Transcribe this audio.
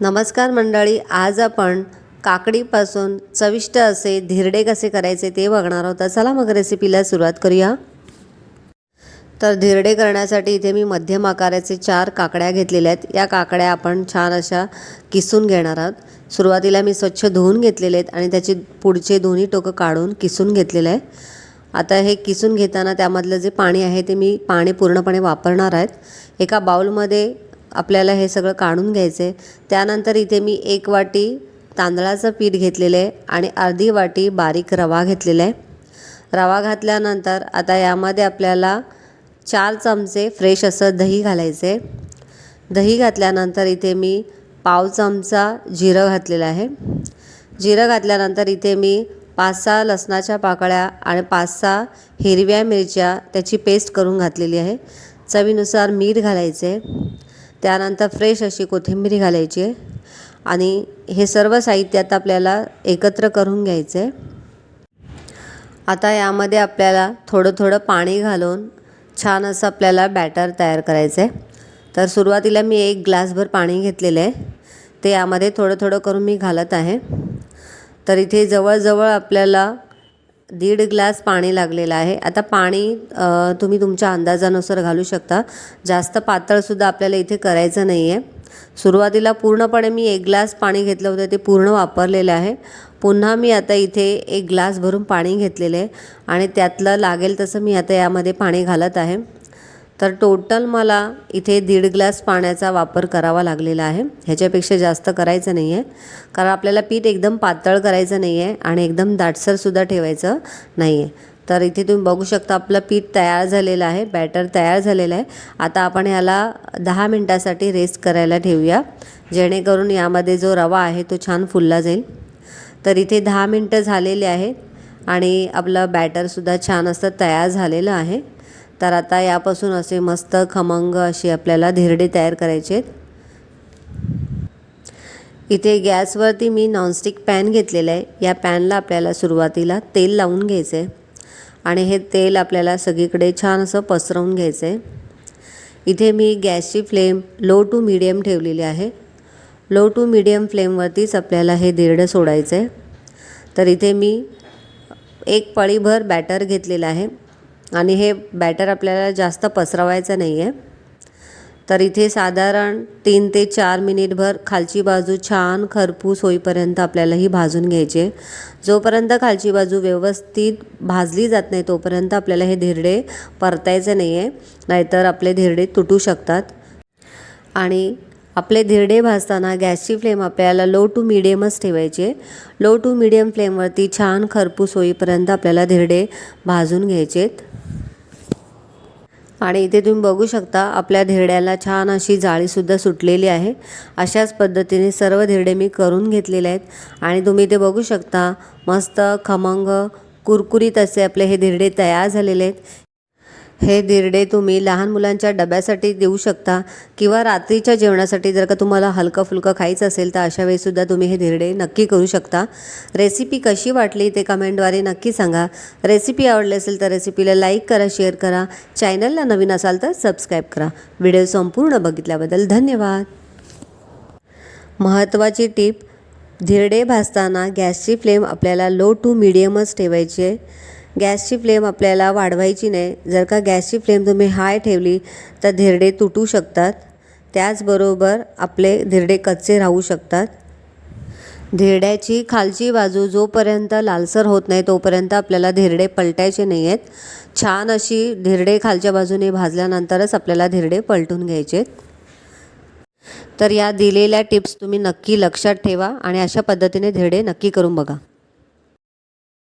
नमस्कार मंडळी आज आपण काकडीपासून चविष्ट असे धिरडे कसे करायचे ते बघणार आहोत. चला मग रेसिपीला सुरुवात करूया. तर धिरडे करण्यासाठी इथे मी मध्यम आकाराचे चार काकड्या घेतलेल्या आहेत. या काकड्या आपण छान अशा किसून घेणार आहोत. सुरुवातीला मी स्वच्छ धुवून घेतलेले आहेत आणि त्याचे पुढचे दोन्ही टोकं काढून किसून घेतलेलं आहे आता हे किसून घेताना त्यामधलं जे पाणी आहे ते मी पाणी पूर्णपणे वापरणार आहेत. एका बाउलमध्ये आपल्याला हे सगळं काढून घ्यायचं आहे त्यानंतर इथे मी एक वाटी तांदळाचं पीठ घेतलेलं आहे आणि अर्धी वाटी बारीक रवा घेतलेला आहे. रवा घातल्यानंतर आता यामध्ये आपल्याला चार चमचे फ्रेश असं दही घालायचे दही घातल्यानंतर इथे मी पाव चमचा जिरं घातलेलं आहे. जिरं घातल्यानंतर इथे मी पाच सहा लसणाच्या पाकळ्या आणि पाच सहा हिरव्या मिरच्या त्याची पेस्ट करून घातलेली आहे. चवीनुसार मीठ घालायचे त्यानंतर फ्रेश अशी कोथिंबीर घालायची आहे. आणि हे सर्व साहित्य आता आपल्याला एकत्र करून घ्यायचं आहे. आता यामध्ये आपल्याला थोडं थोडं पाणी घालून छान असं आपल्याला बॅटर तयार करायचं आहे. तर सुरुवातीला मी एक ग्लासभर पाणी घेतलेलं आहे. ते यामध्ये थोडं थोडं करून मी घालत आहे. तर इथे जवळजवळ आपल्याला दीड ग्लास पाणी लागलेलं आहे. आता पाणी तुम्ही तुमच्या अंदाजानुसार घालू शकता. जास्त पातळसुद्धा आपल्याला इथे करायचं नाही आहे सुरुवातीला पूर्णपणे मी एक ग्लास पाणी घेतलं होतं ते पूर्ण वापरलेलं आहे. पुन्हा मी आता इथे एक ग्लास भरून पाणी घेतलेलं आहे आणि त्यातलं लागेल तसं मी आता यामध्ये पाणी घालत आहे. तर टोटल मला इथे दीड ग्लास पाण्याचा वापर करावा लागलेला आहे. ह्याच्यापेक्षा जास्त करायचं नाही आहे कारण आपल्याला पीठ एकदम पातळ करायचं नाही आहे आणि एकदम दाटसरसुद्धा ठेवायचं नाही आहे तर इथे तुम्ही बघू शकता आपलं पीठ तयार झालेलं आहे बॅटर तयार झालेलं आहे. आता आपण ह्याला दहा मिनटासाठी रेस्ट करायला ठेवूया. जेणेकरून यामध्ये जो रवा आहे तो छान फुलला जाईल. तर इथे दहा मिनटं झालेले आहेत आणि आपलं बॅटरसुद्धा छान असं तयार झालेलं आहे. तर आता यापासून असे मस्त खमंग असे आपल्याला धिरडे तयार करायचे आहेत. इथे गॅसवरती मी नॉनस्टिक पॅन घेतलेलं आहे. या पॅनला आपल्याला सुरुवातीला तेल लावून घ्यायचं आहे आणि हे तेल आपल्याला सगळीकडे छान असं पसरवून घ्यायचं आहे इथे मी गॅसची फ्लेम लो टू मीडियम ठेवलेली आहे. लो टू मीडियम फ्लेमवरतीच आपल्याला हे धिरडं सोडायचं आहे तर इथे मी एक पळीभर बॅटर घेतलेलं आहे. आणि हे बॅटर आपल्याला जास्त पसरवायचं नाही आहे तर इथे साधारण तीन ते चार मिनिटभर खालची बाजू छान खरपूस होईपर्यंत आपल्याला ही भाजून घ्यायचे जोपर्यंत खालची बाजू व्यवस्थित भाजली जात नाही तोपर्यंत आपल्याला हे धिरडे परतायचे नाही आहे नाहीतर आपले धिरडे तुटू शकतात. आणि आपले धिरडे भाजताना गॅसची फ्लेम आपल्याला लो टू मिडियमच ठेवायची लो टू मिडियम फ्लेमवरती छान खरपूस होईपर्यंत आपल्याला धिरडे भाजून घ्यायचेत आणि इथे तुम्ही बघू शकता आपल्या धिरड्याला छान अशी जाळीसुद्धा सुटलेली आहे. अशाच पद्धतीने सर्व धिरडे मी करून घेतलेले आहेत. आणि तुम्ही ते बघू शकता मस्त खमंग कुरकुरीत असे आपले हे धिरडे तयार झालेले आहेत. हे धिरडे तुम्ही लहान मुलांच्या डब्यासाठी देऊ शकता किंवा रात्रीच्या जेवणासाठी जर का तुम्हाला हलकं फुलकं खायचं असेल तर अशा वेळीसुद्धा तुम्ही हे धिरडे नक्की करू शकता. रेसिपी कशी वाटली ते कमेंटद्वारे नक्की सांगा. रेसिपी आवडली असेल तर रेसिपीला लाईक करा शेअर करा. चॅनलला नवीन असाल तर सबस्क्राईब करा. व्हिडिओ संपूर्ण बघितल्याबद्दल धन्यवाद. महत्त्वाची टीप धिरडे भाजताना गॅसची फ्लेम आपल्याला लो टू मिडियमच ठेवायची आहे. गॅसची फ्लेम आपल्याला वाढवायची नाही. जर का गॅसची फ्लेम तुम्ही हाय ठेवली तर धिरडे तुटू शकतात. त्याचबरोबर आपले धिरडे कच्चे राहू शकतात. धिरड्याची खालची बाजू जोपर्यंत लालसर होत नाही तोपर्यंत आपल्याला धिरडे पलटायचे नाही आहेत छान अशी धिरडे खालच्या बाजूने भाजल्यानंतरच आपल्याला धिरडे पलटून घ्यायचे. तर या दिलेल्या टिप्स तुम्ही नक्की लक्षात ठेवा आणि अशा पद्धतीने धिरडे नक्की करून बघा.